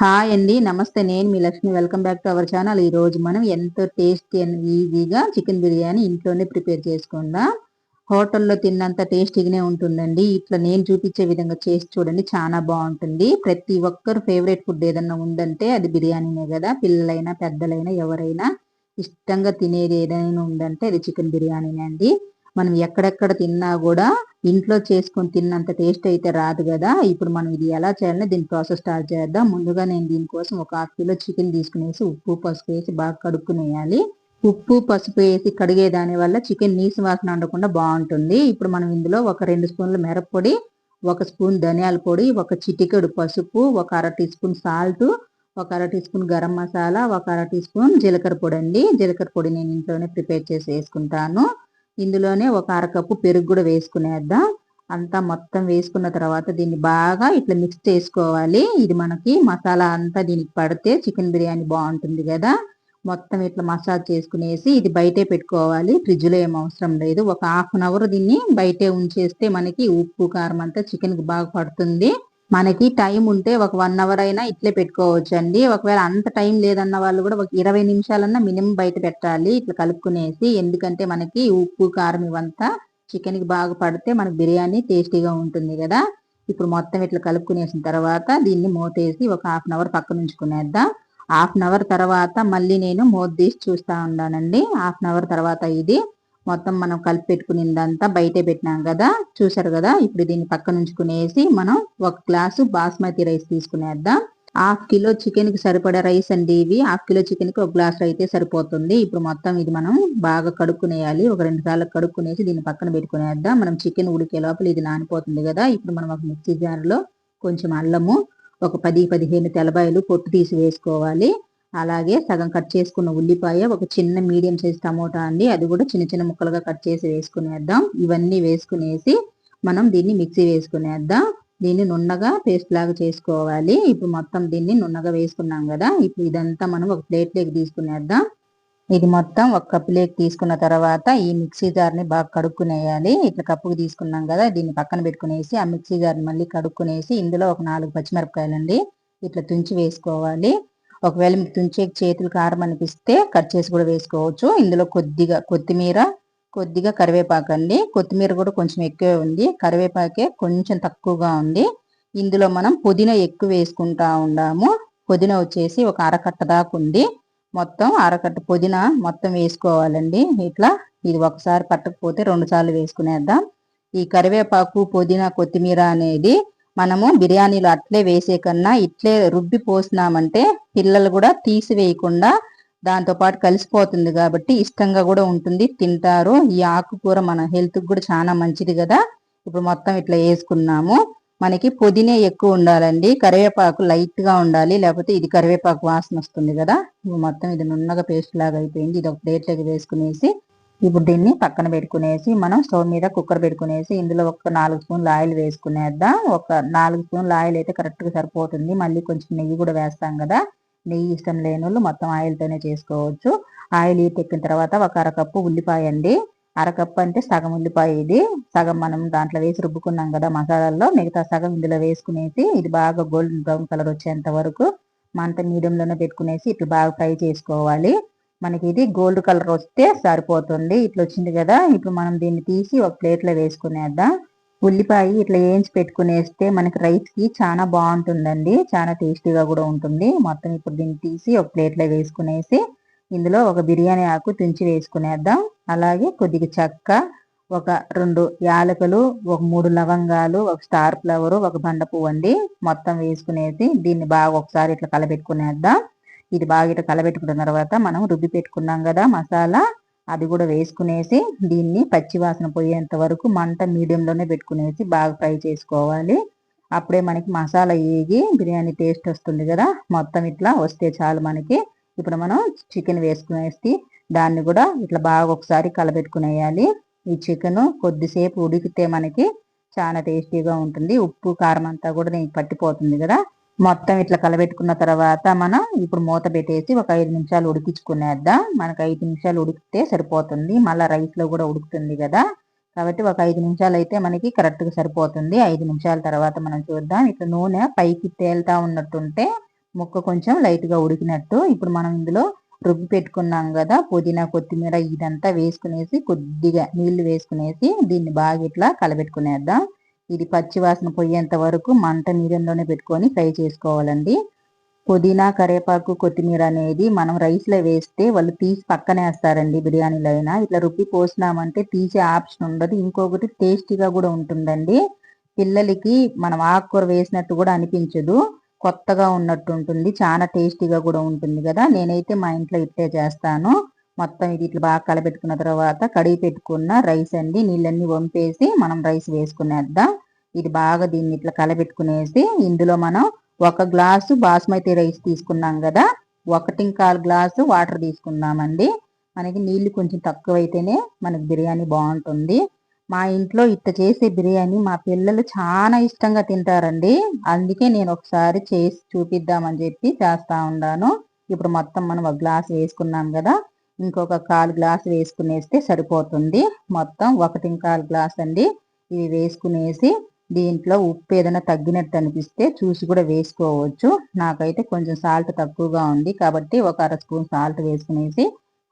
Hi అండి నమస్తే. నేను మీ Lakshmi. Welcome back to our channel ఈ రోజు మనం ఎంతో టేస్టీ అండ్ ఈజీగా చికెన్ బిర్యానీ ఇంట్లోనే ప్రిపేర్ చేసుకుందాం. హోటల్లో తిన్నంత టేస్టీగానే ఉంటుందండి. ఇట్లా నేను చూపించే విధంగా చేసి చూడండి చాలా బాగుంటుంది. ప్రతి ఒక్కరు ఫేవరెట్ ఫుడ్ ఏదన్నా ఉందంటే అది బిర్యానీనే కదా. పిల్లలైనా పెద్దలైనా ఎవరైనా ఇష్టంగా తినేది ఏదైనా ఉందంటే అది చికెన్ బిర్యానీనే అండి. మనం ఎక్కడెక్కడ తిన్నా కూడా ఇంట్లో చేసుకొని తిన్నంత టేస్ట్ అయితే రాదు కదా. ఇప్పుడు మనం ఇది ఎలా చేయాలని దీని ప్రాసెస్ స్టార్ట్ చేద్దాం. ముందుగా నేను దీనికోసం ఒక హాఫ్ కిలో చికెన్ తీసుకునేసి ఉప్పు పసుపు వేసి బాగా కడుక్కునేయాలి ఉప్పు పసుపు వేసి కడిగే దాని వల్ల చికెన్ నీసు వాసన ఉండకుండా బాగుంటుంది. ఇప్పుడు మనం ఇందులో ఒక రెండు స్పూన్ల మిరప్పొడి ఒక స్పూన్ ధనియాల పొడి ఒక చిటికెడు పసుపు ఒక అర టీ స్పూన్ సాల్ట్ ఒక అర టీ స్పూన్ గరం మసాలా ఒక అర టీ స్పూన్ జీలకర్ర పొడి అండి. జీలకర్ర పొడి నేను ఇంట్లోనే ప్రిపేర్ చేసి వేసుకుంటాను. ఇందులోనే ఒక అరకప్పు పెరుగు కూడా వేసుకునేద్దాం. అంతా మొత్తం వేసుకున్న తర్వాత దీన్ని బాగా ఇట్లా మిక్స్ చేసుకోవాలి. ఇది మనకి మసాలా అంతా దీనికి పడితే చికెన్ బిర్యానీ బాగుంటుంది కదా. మొత్తం ఇట్లా మసాజ్ చేసుకునేసి ఇది బయటే పెట్టుకోవాలి. ఫ్రిడ్జ్లో ఏం అవసరం లేదు. ఒక హాఫ్ అన్ అవర్ దీన్ని బయటే ఉంచేస్తే మనకి ఉప్పు కారం అంతా చికెన్కి బాగా పడుతుంది. మనకి టైం ఉంటే ఒక వన్ అవర్ అయినా ఇట్లే పెట్టుకోవచ్చు అండి ఒకవేళ అంత టైం లేదన్న వాళ్ళు కూడా ఒక ఇరవై నిమిషాలన్నా మినిమం బయట పెట్టాలి. ఇట్లా కలుపుకునేసి ఎందుకంటే మనకి ఉప్పు కారం ఇవంతా చికెన్కి బాగా పడితే మనకి బిర్యానీ టేస్టీగా ఉంటుంది కదా. ఇప్పుడు మొత్తం ఇట్లా కలుపుకునేసిన తర్వాత దీన్ని మూతేసి ఒక హాఫ్ అన్ అవర్ పక్కన ఉంచుకునేద్దాం. హాఫ్ అన్ అవర్ తర్వాత మళ్ళీ నేను మూత తీసి చూస్తా ఉన్నానండి. హాఫ్ అన్ అవర్ తర్వాత ఇది. మొత్తం మనం కలిపి పెట్టుకునిందంతా బయటే పెట్టినాం కదా చూసారు కదా? ఇప్పుడు దీన్ని పక్కన ఉంచుకునేసి మనం ఒక గ్లాసు బాస్మతి రైస్ తీసుకునేద్దాం. హాఫ్ కిలో చికెన్కి సరిపడే రైస్ అండి ఇవి. హాఫ్ కిలో చికెన్కి ఒక గ్లాస్ అయితే సరిపోతుంది. ఇప్పుడు మొత్తం ఇది మనం బాగా కడుక్కునేయాలి. ఒక రెండు సార్లు కడుక్కునేసి దీన్ని పక్కన పెట్టుకునేద్దాం. మనం చికెన్ ఉడికే లోపల ఇది నానిపోతుంది కదా? ఇప్పుడు మనం ఒక మిక్సీ జార్లో కొంచెం అల్లము ఒక పది పదిహేను తెలబాయలు పొట్టు తీసి వేసుకోవాలి. అలాగే సగం కట్ చేసుకున్న ఉల్లిపాయ ఒక చిన్న మీడియం సైజ్ టమోటా అండి. అది కూడా చిన్న చిన్న ముక్కలుగా కట్ చేసి వేసుకునేద్దాం. ఇవన్నీ వేసుకునేసి మనం దీన్ని మిక్సీ వేసుకునేద్దాం. దీన్ని నున్నగా పేస్ట్ లాగా చేసుకోవాలి. ఇప్పుడు మొత్తం దీన్ని నున్నగా వేసుకున్నాం కదా. ఇప్పుడు ఇదంతా మనం ఒక ప్లేట్లోకి తీసుకునేద్దాం. ఇది మొత్తం ఒక కప్పులోకి తీసుకున్న తర్వాత ఈ మిక్సీ జార్ని బాగా కడుక్కునేయాలి. ఇట్లా కప్పుకు తీసుకున్నాం కదా దీన్ని పక్కన పెట్టుకునేసి ఆ మిక్సీ జార్ని మళ్ళీ కడుక్కునేసి ఇందులో ఒక నాలుగు పచ్చిమిరపకాయలండి ఇట్లా తుంచి వేసుకోవాలి. ఒకవేళ మీకు తుంచేకి చేతులు కారం అనిపిస్తే కట్ చేసి కూడా వేసుకోవచ్చు. ఇందులో కొద్దిగా కొత్తిమీర కొద్దిగా కరివేపాకు అండి. కొత్తిమీర కూడా కొంచెం ఎక్కువే ఉంది. కరివేపాకే కొంచెం తక్కువగా ఉంది. ఇందులో మనం పుదీనా ఎక్కువ వేసుకుంటా ఉన్నాము పుదీనా వచ్చేసి ఒక అరకట్ట దాకా ఉంది. మొత్తం అరకట్ట పుదీనా మొత్తం వేసుకోవాలండి. ఇట్లా ఇది ఒకసారి పట్టకపోతే రెండు సార్లు వేసుకునేద్దాం. ఈ కరివేపాకు పుదీనా కొత్తిమీర అనేది మనము బిర్యానీలో అట్లే వేసే కన్నా ఇట్లే రుబ్బి పోసినామంటే పిల్లలు కూడా తీసివేయకుండా దాంతో పాటు కలిసిపోతుంది కాబట్టి ఇష్టంగా కూడా ఉంటుంది తింటారు. ఈ ఆకుకూర మన హెల్త్ కూడా చాలా మంచిది కదా. ఇప్పుడు మొత్తం ఇట్లా వేసుకున్నాము. మనకి పుదీనే ఎక్కువ ఉండాలండి. కరివేపాకు లైట్గా ఉండాలి. లేకపోతే ఇది కరివేపాకు వాసన వస్తుంది కదా. మొత్తం ఇది నున్నగా పేస్ట్ లాగా అయిపోయింది. ఇది ఒక ప్లేట్లోకి వేసుకునేసి ఇప్పుడు దీన్ని పక్కన పెట్టుకునేసి మనం స్టవ్ మీద కుక్కర్ పెట్టుకునేసి ఇందులో ఒక నాలుగు స్పూన్లు ఆయిల్ వేసుకునేద్దాం. ఒక నాలుగు స్పూన్లు ఆయిల్ అయితే కరెక్ట్గా సరిపోతుంది. మళ్ళీ కొంచెం నెయ్యి కూడా వేస్తాం కదా. నెయ్యి ఇష్టం లేని వాళ్ళు మొత్తం ఆయిల్తోనే చేసుకోవచ్చు. ఆయిల్ ఎక్కిన తర్వాత ఒక అరకప్పు ఉల్లిపాయ అండి. అరకప్పు అంటే సగం ఉల్లిపాయ ఇది. సగం మనం దాంట్లో వేసి రుబ్బుకున్నాం కదా మసాలాల్లో. మిగతా సగం ఇందులో వేసుకునేసి ఇది బాగా గోల్డెన్ బ్రౌన్ కలర్ వచ్చేంత వరకు మంట మీడియంలోనే పెట్టుకునేసి ఇట్లా బాగా ఫ్రై చేసుకోవాలి. మనకి ఇది గోల్డ్ కలర్ వస్తే సరిపోతుంది. ఇట్లా వచ్చింది కదా ఇప్పుడు మనం దీన్ని తీసి ఒక ప్లేట్లో వేసుకునేద్దాం. ఉల్లిపాయ ఇట్లా వేయించి పెట్టుకునేస్తే మనకి రైస్కి చాలా బాగుంటుందండి. చాలా టేస్టీగా కూడా ఉంటుంది. మొత్తం ఇప్పుడు దీన్ని తీసి ఒక ప్లేట్లో వేసుకునేసి ఇందులో ఒక బిర్యానీ ఆకు తుంచి వేసుకునేద్దాం. అలాగే కొద్దిగా చెక్క ఒక రెండు యాలకులు ఒక మూడు లవంగాలు ఒక స్టార్ ఫ్లవర్ ఒక బండ పువ్వు అండి. మొత్తం వేసుకునేసి దీన్ని బాగా ఒకసారి ఇట్లా కలబెట్టుకునేద్దాం. ఇది బాగా ఇట్లా కలబెట్టుకున్న తర్వాత మనం రుబ్బి పెట్టుకున్నాం కదా మసాలా అది కూడా వేసుకునేసి దీన్ని పచ్చివాసన పోయేంత వరకు మంట మీడియంలోనే పెట్టుకునేసి బాగా ఫ్రై చేసుకోవాలి. అప్పుడే మనకి మసాలా ఏగి బిర్యానీ టేస్ట్ వస్తుంది కదా మొత్తం ఇట్లా వస్తే చాలు మనకి. ఇప్పుడు మనం చికెన్ వేసుకునేసి దాన్ని కూడా ఇట్లా బాగా ఒకసారి కలబెట్టుకునేయాలి. ఈ చికెన్ కొద్దిసేపు ఉడికితే మనకి చాలా టేస్టీగా ఉంటుంది. ఉప్పు కారం అంతా కూడా దీనికి పట్టిపోతుంది కదా. మొత్తం ఇట్లా కలబెట్టుకున్న తర్వాత మనం ఇప్పుడు మూత పెట్టేసి ఒక ఐదు నిమిషాలు ఉడికించుకునేద్దాం. మనకు ఐదు నిమిషాలు ఉడికితే సరిపోతుంది. మళ్ళీ రైస్లో కూడా ఉడుకుతుంది కదా. కాబట్టి ఒక ఐదు నిమిషాలు అయితే మనకి కరెక్ట్గా సరిపోతుంది. ఐదు నిమిషాల తర్వాత మనం చూద్దాం. ఇట్లా నూనె పైకి తేలుతా ఉన్నట్టుంటే ముక్క కొంచెం లైట్గా ఉడికినట్టు ఇప్పుడు మనం ఇందులో రుబ్బి పెట్టుకున్నాం కదా. పుదీనా కొత్తిమీర ఇదంతా వేసుకునేసి కొద్దిగా నీళ్ళు వేసుకునేసి దీన్ని బాగా ఇట్లా కలబెట్టుకునేద్దాం. ఇది పచ్చివాసన పోయేంత వరకు మంట నీరంలోనే పెట్టుకొని ఫ్రై చేసుకోవాలండి. పుదీనా కరేపాకు కొత్తిమీర అనేది మనం రైస్లో వేస్తే వాళ్ళు తీసి పక్కనే వేస్తారండి బిర్యానీలో అయినా. ఇట్లా రుబ్బి పోసినామంటే తీసే ఆప్షన్ ఉండదు. ఇంకొకటి టేస్టీగా కూడా ఉంటుందండి. పిల్లలకి మనం ఆకుకూర వేసినట్టు కూడా అనిపించదు. కొత్తగా ఉన్నట్టు ఉంటుంది. చాలా టేస్టీగా కూడా ఉంటుంది కదా. నేనైతే మా ఇంట్లో ఇట్టే చేస్తాను. మొత్తం ఇది ఇట్లా బాగా కలబెట్టుకున్న తర్వాత కడిగి పెట్టుకున్న రైస్ అండి నీళ్ళన్నీ వంపేసి మనం రైస్ వేసుకునేద్దాం. ఇది బాగా దీన్ని ఇట్లా కలబెట్టుకునేసి ఇందులో మనం ఒక గ్లాసు బాస్మతి రైస్ తీసుకున్నాం కదా ఒకటి కాలు గ్లాసు వాటర్ తీసుకుందామండి. మనకి నీళ్ళు కొంచెం తక్కువైతేనే మనకి బిర్యానీ బాగుంటుంది. మా ఇంట్లో ఇట్ట చేసే బిర్యానీ మా పిల్లలు చాలా ఇష్టంగా తింటారండి. అందుకే నేను ఒకసారి చేసి చూపిద్దామని చెప్పి చేస్తా ఉన్నాను. ఇప్పుడు మొత్తం మనం ఒక గ్లాస్ వేసుకున్నాం కదా ఇంకొక కాలు గ్లాస్ వేసుకునేస్తే సరిపోతుంది. మొత్తం ఒకటి కాలు గ్లాస్ అండి. ఇవి వేసుకునేసి దీంట్లో ఉప్పు ఏదైనా తగ్గినట్టు అనిపిస్తే చూసి కూడా వేసుకోవచ్చు. నాకైతే కొంచెం సాల్ట్ తక్కువగా ఉంది కాబట్టి ఒక అర స్పూన్ సాల్ట్ వేసుకునేసి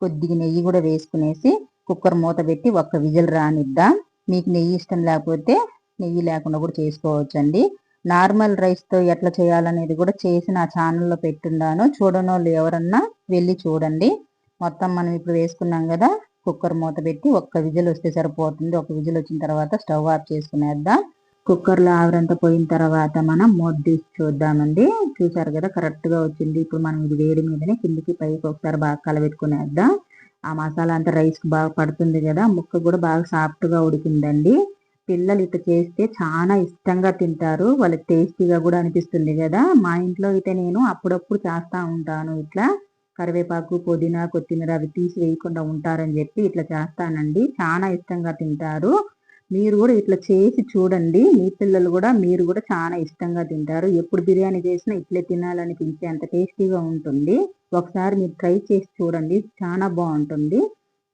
కొద్దిగా నెయ్యి కూడా వేసుకునేసి కుక్కర్ మూత పెట్టి ఒక్క విజిల్ రానిద్దాం. మీకు నెయ్యి ఇష్టం లేకపోతే నెయ్యి లేకుండా కూడా చేసుకోవచ్చు అండి నార్మల్ రైస్తో ఎట్లా చేయాలనేది కూడా చేసి నా ఛానల్లో పెట్టున్నాను. చూడని వాళ్ళు ఎవరన్నా వెళ్ళి చూడండి. మొత్తం మనం ఇప్పుడు వేసుకున్నాం కదా కుక్కర్ మూత పెట్టి ఒక్క విజిల్ వస్తే సరిపోతుంది. ఒక విజిల్ వచ్చిన తర్వాత స్టవ్ ఆఫ్ చేసుకునేద్దాం. కుక్కర్లో ఆవిరంతా పోయిన తర్వాత మనం మూత తీసి చూద్దామండి. చూసారు కదా కరెక్ట్గా వచ్చింది. ఇప్పుడు మనం ఇది వేడి మీదనే కిందికి పైకి ఒకసారి బాగా కలబెట్టుకునేద్దాం. ఆ మసాలా అంతా రైస్కి బాగా పడుతుంది కదా ముక్క కూడా బాగా సాఫ్ట్గా ఉడికిందండి. పిల్లలు ఇట్లా చేస్తే చాలా ఇష్టంగా తింటారు. వాళ్ళకి టేస్టీగా కూడా అనిపిస్తుంది కదా. మా ఇంట్లో అయితే నేను అప్పుడప్పుడు చేస్తూ ఉంటాను ఇట్లా. కరివేపాకు పుదీనా కొత్తిమీర అవి తీసి వేయకుండా ఉంటారని చెప్పి ఇట్లా చేస్తానండి. చాలా ఇష్టంగా తింటారు. మీరు కూడా ఇట్లా చేసి చూడండి. మీ పిల్లలు కూడా మీరు కూడా చాలా ఇష్టంగా తింటారు. ఎప్పుడు బిర్యానీ చేసినా ఇట్లే తినాలనిపించే అంత టేస్టీగా ఉంటుంది. ఒకసారి మీరు ట్రై చేసి చూడండి. చాలా బాగుంటుంది.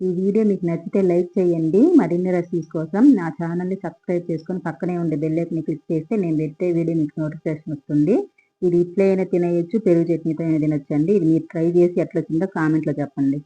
ఈ వీడియో మీకు నచ్చితే లైక్ చేయండి. మరిన్ని రెసిపీస్ కోసం నా ఛానల్ని సబ్స్క్రైబ్ చేసుకొని పక్కనే ఉండే బెల్లైక్ని క్లిక్ చేస్తే నేను పెట్టే వీడియో మీకు నోటిఫికేషన్ వస్తుంది. ఇది ఇట్లయినా తినేయచ్చు పెరుగు చట్నీతో అయినా తినొచ్చండి. ఇది మీరు ట్రై చేసి ఎట్లా వచ్చిందో కామెంట్లో చెప్పండి.